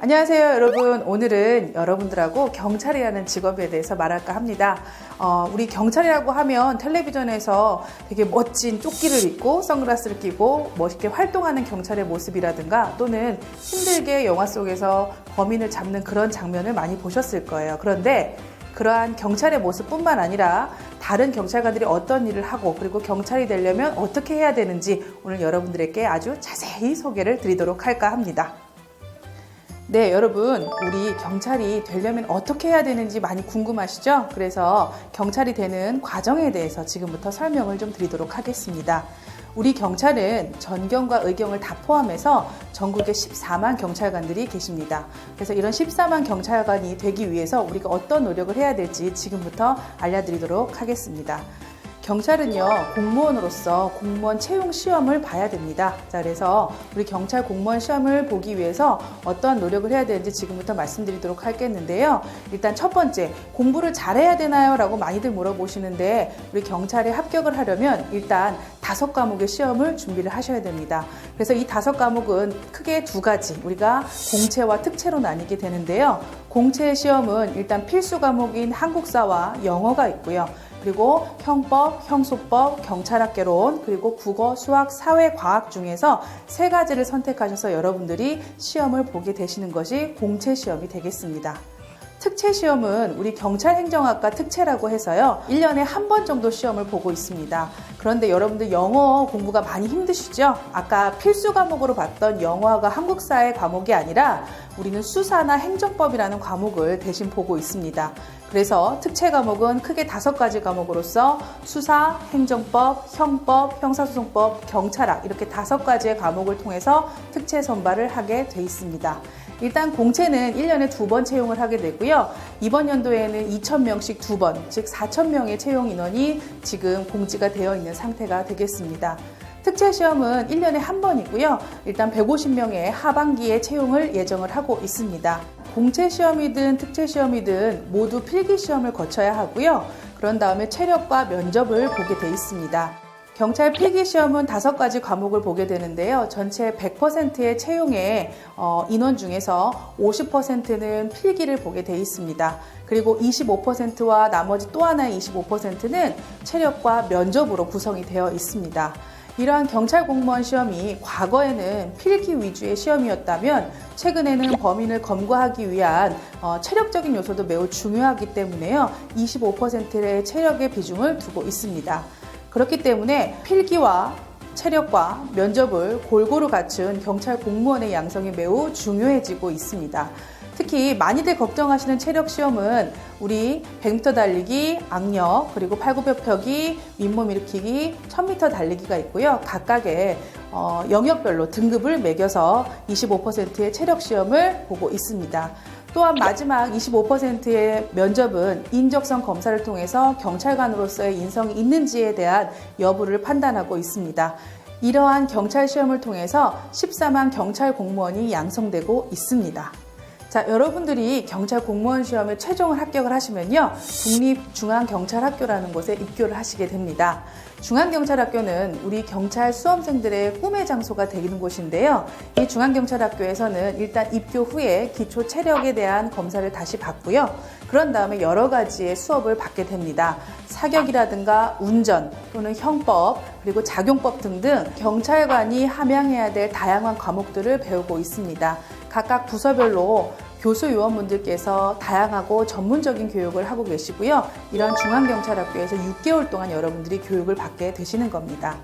안녕하세요, 여러분. 오늘은 여러분들하고 경찰이라는 직업에 대해서 말할까 합니다. 어, 우리 경찰이라고 하면 텔레비전에서 되게 멋진 조끼를 입고 선글라스를 끼고 멋있게 활동하는 경찰의 모습이라든가 또는 힘들게 영화 속에서 범인을 잡는 그런 장면을 많이 보셨을 거예요. 그런데 그러한 경찰의 모습뿐만 아니라 다른 경찰관들이 어떤 일을 하고 그리고 경찰이 되려면 어떻게 해야 되는지 오늘 여러분들에게 아주 자세히 소개를 드리도록 할까 합니다. 네, 여러분, 우리 경찰이 되려면 어떻게 해야 되는지 많이 궁금하시죠? 그래서 경찰이 되는 과정에 대해서 지금부터 설명을 좀 드리도록 하겠습니다. 우리 경찰은 전경과 의경을 다 포함해서 전국에 14만 경찰관들이 계십니다. 그래서 이런 14만 경찰관이 되기 위해서 우리가 어떤 노력을 해야 될지 지금부터 알려드리도록 하겠습니다. 경찰은요, 공무원으로서 공무원 채용 시험을 봐야 됩니다. 자, 그래서 우리 경찰 공무원 시험을 보기 위해서 어떤 노력을 해야 되는지 지금부터 말씀드리도록 하겠는데요. 일단 첫 번째, 공부를 잘해야 되나요? 라고 많이들 물어보시는데, 우리 경찰에 합격을 하려면 일단 다섯 과목의 시험을 준비를 하셔야 됩니다. 그래서 이 다섯 과목은 크게 두 가지, 우리가 공채와 특채로 나뉘게 되는데요. 공채 시험은 일단 필수 과목인 한국사와 영어가 있고요. 그리고 형법, 형소법, 경찰학개론, 그리고 국어, 수학, 사회, 과학 중에서 세 가지를 선택하셔서 여러분들이 시험을 보게 되시는 것이 공채 시험이 되겠습니다. 특채 시험은 우리 경찰 행정학과 특채라고 해서요. 1년에 한 번 정도 시험을 보고 있습니다. 그런데 여러분들 영어 공부가 많이 힘드시죠? 아까 필수 과목으로 봤던 영어가 한국사의 과목이 아니라 우리는 수사나 행정법이라는 과목을 대신 보고 있습니다. 그래서 특채 과목은 크게 다섯 가지 과목으로서 수사, 행정법, 형법, 형사소송법, 경찰학 이렇게 다섯 가지의 과목을 통해서 특채 선발을 하게 돼 있습니다. 일단 공채는 1년에 두 번 채용을 하게 되고요. 이번 연도에는 2,000명씩 두 번, 즉 4,000명의 채용 인원이 지금 공지가 되어 있는 상태가 되겠습니다. 특채 시험은 1년에 한 번이고요. 일단 150명의 하반기에 채용을 예정을 하고 있습니다. 공채 시험이든 특채 시험이든 모두 필기 시험을 거쳐야 하고요. 그런 다음에 체력과 면접을 보게 돼 있습니다. 경찰 필기 시험은 다섯 가지 과목을 보게 되는데요. 전체 100%의 채용의 어, 인원 중에서 50%는 필기를 보게 돼 있습니다. 그리고 25%와 나머지 또 하나의 25%는 체력과 면접으로 구성이 되어 있습니다. 이러한 경찰 공무원 시험이 과거에는 필기 위주의 시험이었다면 최근에는 범인을 검거하기 위한 어, 체력적인 요소도 매우 중요하기 때문에요. 25%의 체력의 비중을 두고 있습니다. 그렇기 때문에 필기와 체력과 면접을 골고루 갖춘 경찰 공무원의 양성이 매우 중요해지고 있습니다. 특히 많이들 걱정하시는 체력 시험은 우리 100m 달리기, 악력, 그리고 팔굽혀펴기, 윗몸 일으키기, 1000m 달리기가 있고요. 각각의 어, 영역별로 등급을 매겨서 25%의 체력 시험을 보고 있습니다. 또한 마지막 25%의 면접은 인적성 검사를 통해서 경찰관으로서의 인성이 있는지에 대한 여부를 판단하고 있습니다. 이러한 경찰 시험을 통해서 14만 경찰 공무원이 양성되고 있습니다. 자, 여러분들이 경찰 공무원 시험에 최종을 합격을 하시면요. 국립중앙경찰학교라는 곳에 입교를 하시게 됩니다. 중앙경찰학교는 우리 경찰 수험생들의 꿈의 장소가 되는 곳인데요. 이 중앙경찰학교에서는 일단 입교 후에 기초 체력에 대한 검사를 다시 받고요. 그런 다음에 여러 가지의 수업을 받게 됩니다. 사격이라든가 운전 또는 형법 그리고 작용법 등등 경찰관이 함양해야 될 다양한 과목들을 배우고 있습니다. 각각 부서별로 교수 요원분들께서 다양하고 전문적인 교육을 하고 계시고요. 이런 중앙경찰학교에서 6개월 동안 여러분들이 교육을 받게 되시는 겁니다.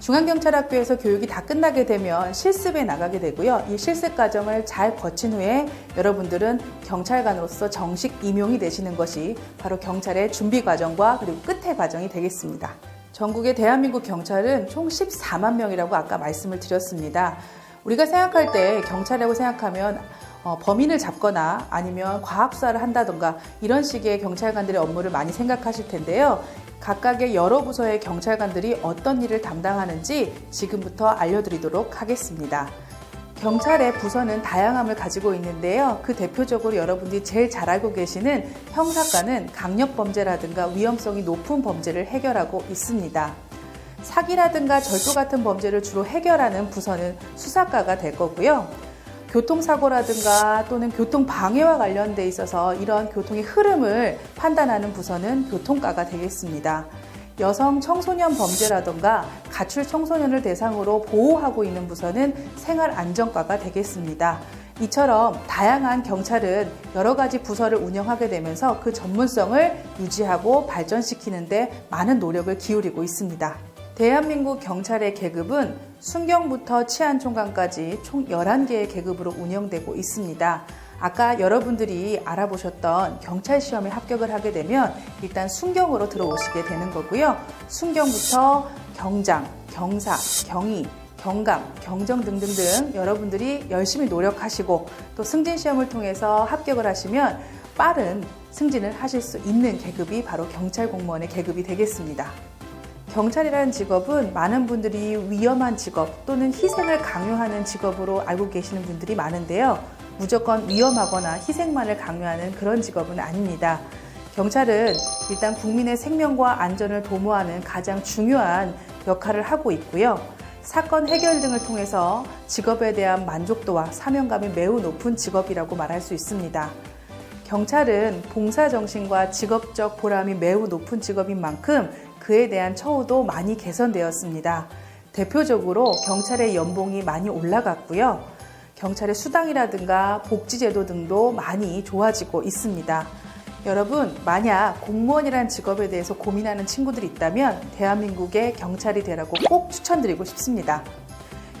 중앙경찰학교에서 교육이 다 끝나게 되면 실습에 나가게 되고요. 이 실습 과정을 잘 거친 후에 여러분들은 경찰관으로서 정식 임용이 되시는 것이 바로 경찰의 준비 과정과 그리고 끝의 과정이 되겠습니다. 전국의 대한민국 경찰은 총 14만 명이라고 아까 말씀을 드렸습니다. 우리가 생각할 때 경찰이라고 생각하면 어, 범인을 잡거나 아니면 과학수사를 한다던가 이런 식의 경찰관들의 업무를 많이 생각하실 텐데요. 각각의 여러 부서의 경찰관들이 어떤 일을 담당하는지 지금부터 알려드리도록 하겠습니다. 경찰의 부서는 다양함을 가지고 있는데요. 그 대표적으로 여러분들이 제일 잘 알고 계시는 형사과는 강력범죄라든가 위험성이 높은 범죄를 해결하고 있습니다. 사기라든가 절도 같은 범죄를 주로 해결하는 부서는 수사과가 될 거고요. 교통사고라든가 또는 교통방해와 관련돼 있어서 이런 교통의 흐름을 판단하는 부서는 교통과가 되겠습니다. 여성 청소년 범죄라든가 가출 청소년을 대상으로 보호하고 있는 부서는 생활안전과가 되겠습니다. 이처럼 다양한 경찰은 여러 가지 부서를 운영하게 되면서 그 전문성을 유지하고 발전시키는데 많은 노력을 기울이고 있습니다. 대한민국 경찰의 계급은 순경부터 치안총장까지 총 11개의 계급으로 운영되고 있습니다. 아까 여러분들이 알아보셨던 경찰 시험에 합격을 하게 되면 일단 순경으로 들어오시게 되는 거고요. 순경부터 경장, 경사, 경위, 경감, 경정 등등등 여러분들이 열심히 노력하시고 또 승진 시험을 통해서 합격을 하시면 빠른 승진을 하실 수 있는 계급이 바로 경찰 공무원의 계급이 되겠습니다. 경찰이라는 직업은 많은 분들이 위험한 직업 또는 희생을 강요하는 직업으로 알고 계시는 분들이 많은데요. 무조건 위험하거나 희생만을 강요하는 그런 직업은 아닙니다. 경찰은 일단 국민의 생명과 안전을 도모하는 가장 중요한 역할을 하고 있고요. 사건 해결 등을 통해서 직업에 대한 만족도와 사명감이 매우 높은 직업이라고 말할 수 있습니다. 경찰은 봉사 정신과 직업적 보람이 매우 높은 직업인 만큼 그에 대한 처우도 많이 개선되었습니다. 대표적으로 경찰의 연봉이 많이 올라갔고요. 경찰의 수당이라든가 복지제도 등도 많이 좋아지고 있습니다. 여러분, 만약 공무원이라는 직업에 대해서 고민하는 친구들이 있다면 대한민국의 경찰이 되라고 꼭 추천드리고 싶습니다.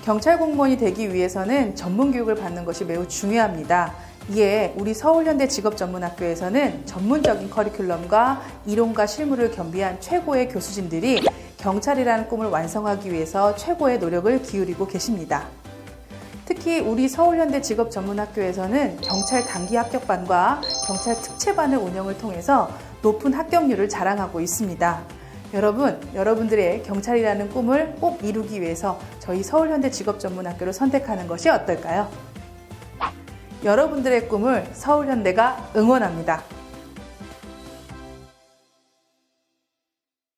경찰 공무원이 되기 위해서는 전문 교육을 받는 것이 매우 중요합니다. 이에 우리 서울현대 직업전문학교에서는 전문적인 커리큘럼과 이론과 실무를 겸비한 최고의 교수진들이 경찰이라는 꿈을 완성하기 위해서 최고의 노력을 기울이고 계십니다. 특히 우리 서울현대 직업전문학교에서는 경찰 단기 합격반과 경찰 특채반을 운영을 통해서 높은 합격률을 자랑하고 있습니다. 여러분, 여러분들의 경찰이라는 꿈을 꼭 이루기 위해서 저희 서울현대 직업전문학교를 선택하는 것이 어떨까요? 여러분들의 꿈을 서울현대가 응원합니다.